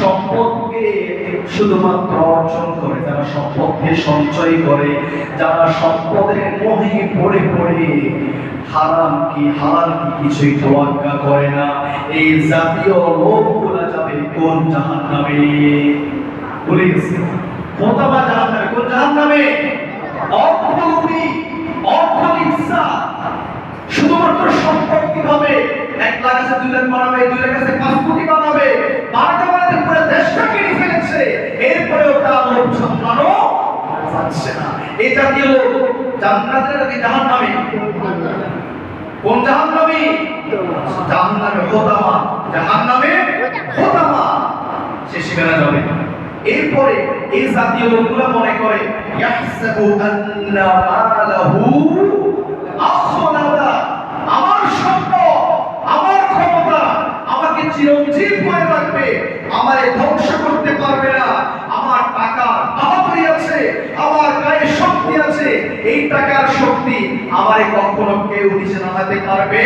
সম্পদকে শুধুমাত্র অর্জন করে, যারা সম্পদকে সঞ্চয় করে, যারা সম্পদের মোহে পড়ে পড়ে, হারাম কি, হালাল কি কিছুই তোয়াক্কা করে না। এই জাতীয় লোকগুলা যাবে কোন জাহান নামে গেছে মোতাবা জাহান নামে কোন জাহান নামে অর্থলোভী অর্থ শুধুমাত্র সম্পদ কীভাবে এক লাখ আছে, দুই লাখ বানাবে দুই লাখ আছে এই জাতীয় লোক জান্নাতের নাকি জাহান নামে কোন জাহান নামে জাহান নামে হোতামা। জাহান নামে হোতামা। সে সেখানে যাবে। এরপরে এই জাতীয় লোকগুলা মনে করে আমার সম্পদ আমার ক্ষমতা আমাকে চিরঞ্জীব হয়ে রাখবে। আমারে ধ্বংস করতে পারবে না। আমার টাকা আছে। আমার শক্তি আছে, এই টাকার শক্তি আমারে কখনো কেউ নিচে নামাতে পারবে?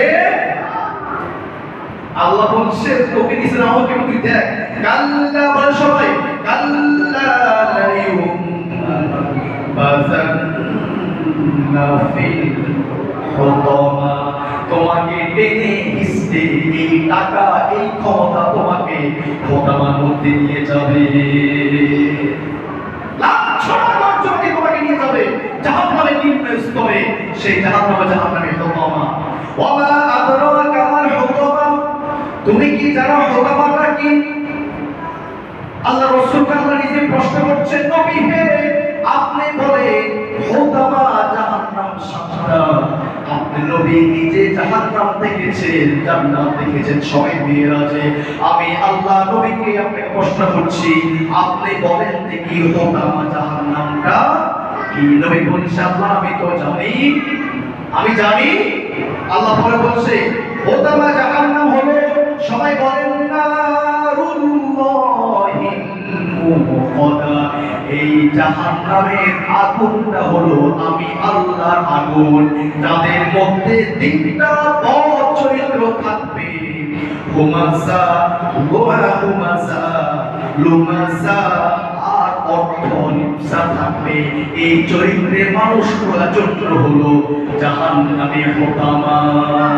আল্লাহ বলছে, তোকে নিচে নামাও তুই দেখ, কাল্লা বলে সবাই, কাল্লা তোমাকে টেনে এই টাকা, এই ক্ষমতা তোমাকে খোদামার মধ্যে নিয়ে যাবে লাখ জনকে তোমাকে নিয়ে যাবে জাহান নামে নিম্ন স্তরে সেই জাহান নামে জাহান নামে হুতামা ওয়ামা আদরাকা মাল তুমি কি জানো কি? আল্লাহ নিজে প্রশ্ন করছেন, নবী হে, আপনি বলে জাহান্নাম সাতটা। আপনি নবী নিজে জাহান্নাম দেখেছেন, জান্নাত দেখেছেন, সবাই আমি আল্লাহ নবীকে আপনাকে প্রশ্ন করছি, আপনি বলেন কি হোতামা জাহান্নামটা নবী বলছে আল্লাহ আমি তো জানি, আমি জানি, আল্লাহ পরে বলছে, হোতামা জাহান্নাম হলো সবাই বলেন না এই জাহান্নামের আগুনটা হলো আমি আল্লাহর আগুন, যাদের মধ্যে তিনটা বড় চরিত্র থাকবে। হুমাসা লোহা হুমাসা লুমাসা আর ইচ্ছা থাকবে। এই চরিত্রের মানুষ চরিত্র হলো জাহান নামে সবাই